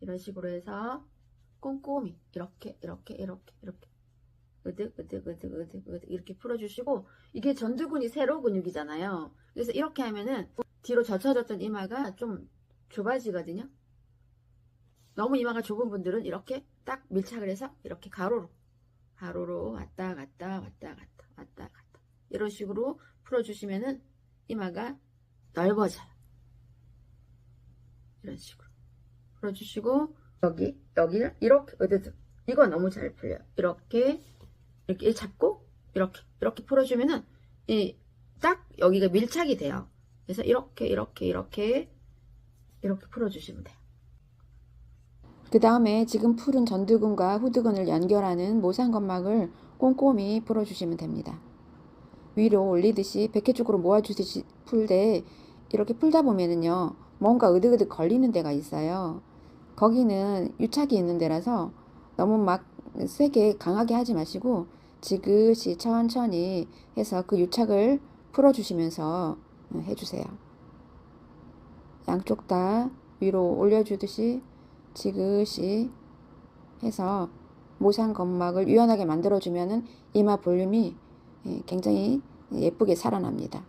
이런 식으로 해서 꼼꼼히 이렇게 이렇게 이렇게 이렇게 으득 으득 으득 으득 으득 이렇게 풀어주시고 이게 전두근이 세로 근육이잖아요. 그래서 이렇게 하면은 뒤로 젖혀졌던 이마가 좀 좁아지거든요. 너무 이마가 좁은 분들은 이렇게 딱 밀착을 해서 이렇게 가로로 가로로 왔다 갔다 왔다 갔다 왔다 갔다 이런 식으로 풀어주시면은 이마가 넓어져요. 이런 식으로 풀어주시고 여기 여기를 이렇게 으드득 이거 너무 잘 풀려요. 이렇게 이렇게 잡고 이렇게 이렇게 풀어주면은 이 딱 여기가 밀착이 돼요. 그래서 이렇게 이렇게 이렇게 이렇게 풀어주시면 돼요. 그 다음에 지금 풀은 전두근과 후두근을 연결하는 모상건막을 꼼꼼히 풀어주시면 됩니다. 위로 올리듯이 백회 쪽으로 모아주듯이 풀되 이렇게 풀다 보면은요 뭔가 으득으득 걸리는 데가 있어요. 거기는 유착이 있는 데라서 너무 막 세게 강하게 하지 마시고 지그시 천천히 해서 그 유착을 풀어주시면서 해주세요. 양쪽 다 위로 올려주듯이 지그시 해서 모상 건막을 유연하게 만들어주면은 이마 볼륨이 예, 굉장히 예쁘게 살아납니다.